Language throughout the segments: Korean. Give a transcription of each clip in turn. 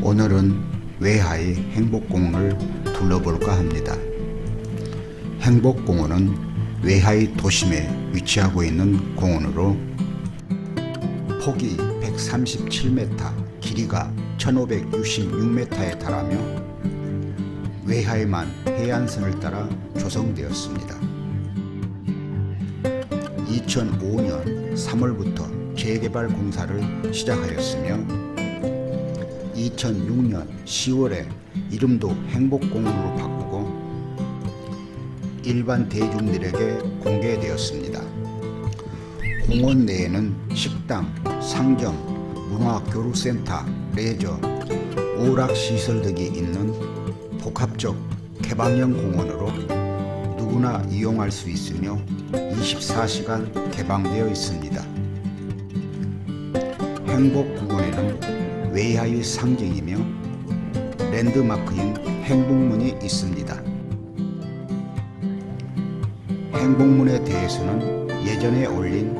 오늘은 외하의 행복공원을 둘러볼까 합니다. 행복공원은 외하의 도심에 위치하고 있는 공원으로 폭이 137m, 길이가 1566m에 달하며 외하에만 해안선을 따라 조성되었습니다. 2005년 3월부터 재개발 공사를 시작하였으며 2006년 10월에 이름도 행복공원으로 바꾸고 일반 대중들에게 공개되었습니다. 공원 내에는 식당, 상점, 문화교류센터, 레저, 오락시설 등이 있는 복합적 개방형 공원으로 누구나 이용할 수 있으며 24시간 개방되어 있습니다. 행복공원에는 외야의 상징이며 랜드마크인 행복문이 있습니다. 행복문에 대해서는 예전에 올린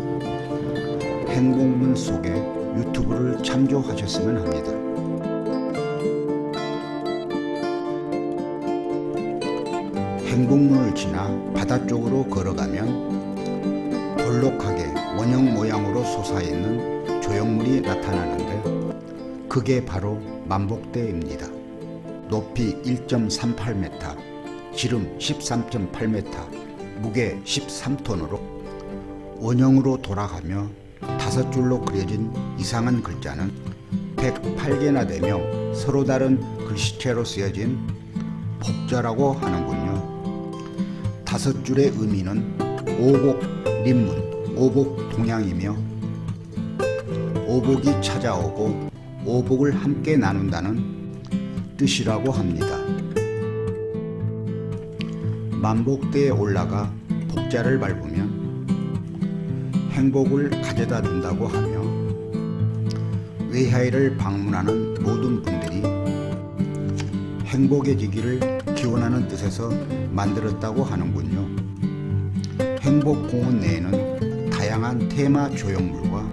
행복문 속에 유튜브를 참조하셨으면 합니다. 행복문을 지나 바다 쪽으로 걸어가면 볼록하게 원형 모양으로 솟아있는 조형물이 나타나는데 그게 바로 만복대입니다. 높이 1.38m, 지름 13.8m, 무게 13톤으로 원형으로 돌아가며 다섯 줄로 그려진 이상한 글자는 108개나 되며 서로 다른 글씨체로 쓰여진 복자라고 하는군요. 다섯 줄의 의미는 오복 림문, 오복 동양이며 오복이 찾아오고 오복을 함께 나눈다는 뜻이라고 합니다. 만복대에 올라가 복자를 밟으면 행복을 가져다 준다고 하며 외하이를 방문하는 모든 분들이 행복해지기를 기원하는 뜻에서 만들었다고 하는군요. 행복공원 내에는 다양한 테마 조형물과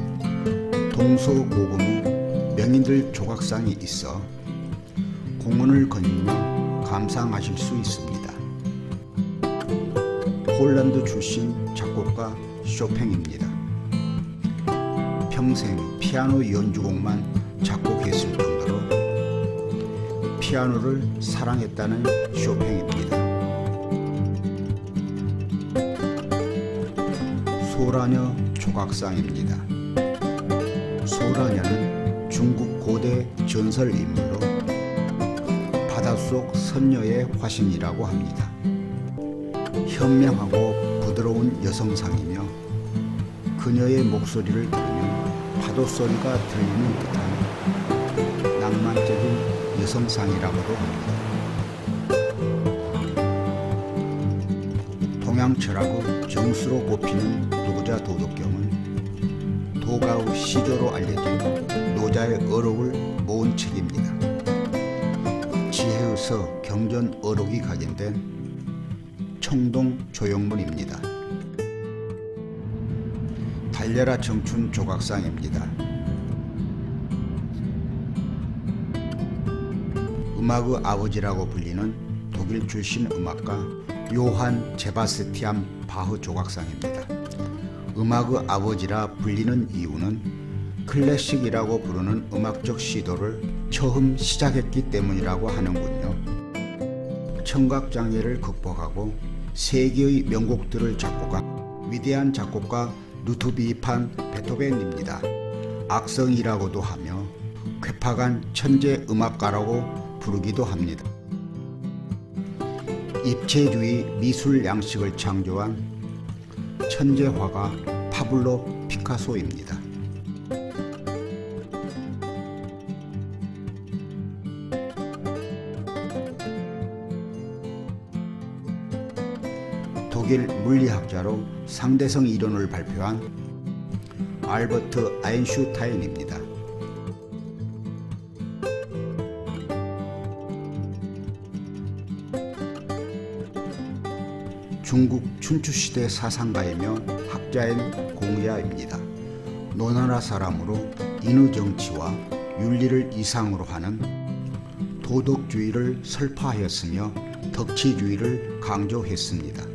동서고금의 명인들 조각상이 있어 공원을 거니며 감상하실 수 있습니다. 폴란드 출신 작곡가 쇼팽입니다. 평생 피아노 연주곡만 작곡했을 정도로 피아노를 사랑했다는 쇼팽입니다. 소라녀 조각상입니다. 소라녀는 중국 고대 전설 인물로 바닷속 선녀의 화신이라고 합니다. 현명하고 부드러운 여성상이며 그녀의 목소리를 들으면 파도 소리가 들리는 듯한 낭만적인 여성상이라고도 합니다. 동양 철학의 정수로 꼽히는 노자 도덕경은 도가의 시조로 알려진 노자의 어록을 모은 책입니다. 지혜의서 경전 어록이 각인된 청동 조형물입니다. 달려라 청춘 조각상입니다. 음악의 아버지라고 불리는 독일 출신 음악가 요한 제바스티안 바흐 조각상입니다. 음악의 아버지라 불리는 이유는 클래식이라고 부르는 음악적 시도를 처음 시작했기 때문이라고 하는군요. 청각 장애를 극복하고 세계의 명곡들을 작곡한 위대한 작곡가 루트비판 베토벤입니다. 악성이라고도 하며 괴팍한 천재 음악가라고 부르기도 합니다. 입체주의 미술 양식을 창조한 천재 화가 파블로 피카소입니다. 독일 물리학자로 상대성 이론을 발표한 알버트 아인슈타인입니다. 중국 춘추시대 사상가이며 학자인 공자입니다. 노나라 사람으로 인의 정치와 윤리를 이상으로 하는 도덕주의를 설파하였으며 덕치주의를 강조했습니다.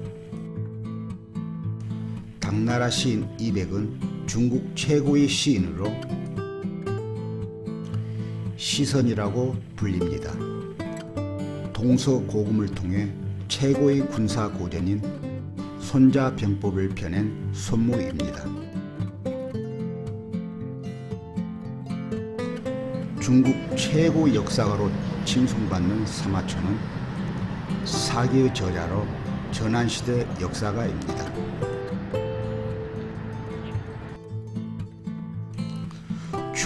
당나라 시인 이백은 중국 최고의 시인으로 시선이라고 불립니다. 동서고금을 통해 최고의 군사 고전인 손자병법을 펴낸 손모입니다. 중국 최고 역사가로 칭송받는 사마천은 사기의 저자로 전한시대 역사가입니다.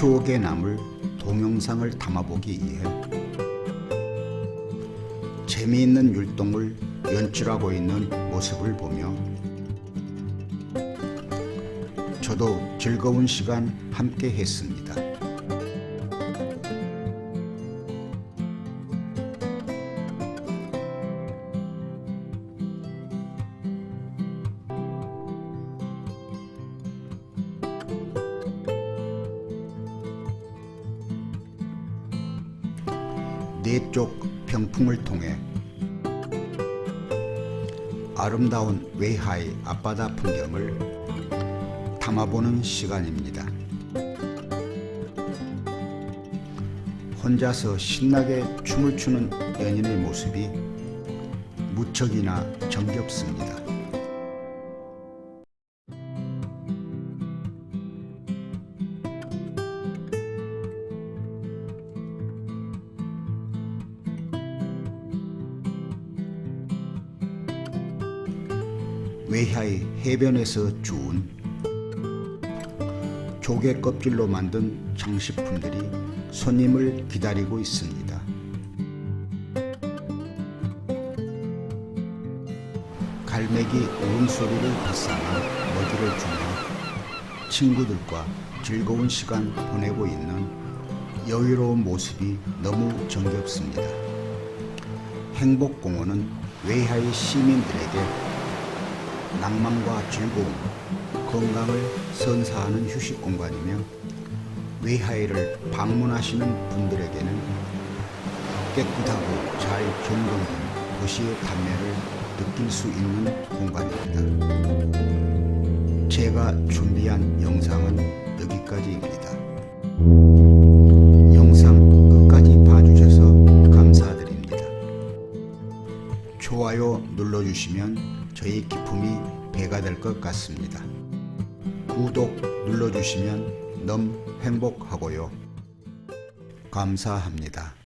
추억의 남을 동영상을 담아보기 위해 재미있는 율동을 연출하고 있는 모습을 보며 저도 즐거운 시간 함께 했습니다. 네 쪽 병풍을 통해 아름다운 외하의 앞바다 풍경을 담아보는 시간입니다. 혼자서 신나게 춤을 추는 연인의 모습이 무척이나 정겹습니다. 외하의 해변에서 주운 조개 껍질로 만든 장식품들이 손님을 기다리고 있습니다. 갈매기 울음소리를 비싸며 먹이를 주며 친구들과 즐거운 시간 보내고 있는 여유로운 모습이 너무 정겹습니다. 행복공원은 외하의 시민들에게 낭만과 즐거움, 건강을 선사하는 휴식 공간이며 외하이를 방문하시는 분들에게는 깨끗하고 잘 점검된 도시의 감매를 느낄 수 있는 공간입니다. 제가 준비한 영상은 여기까지입니다. 영상 끝까지 봐주셔서 감사드립니다. 좋아요 눌러주시면 저희 기쁨이 배가 될 것 같습니다. 구독 눌러주시면 너무 행복하고요. 감사합니다.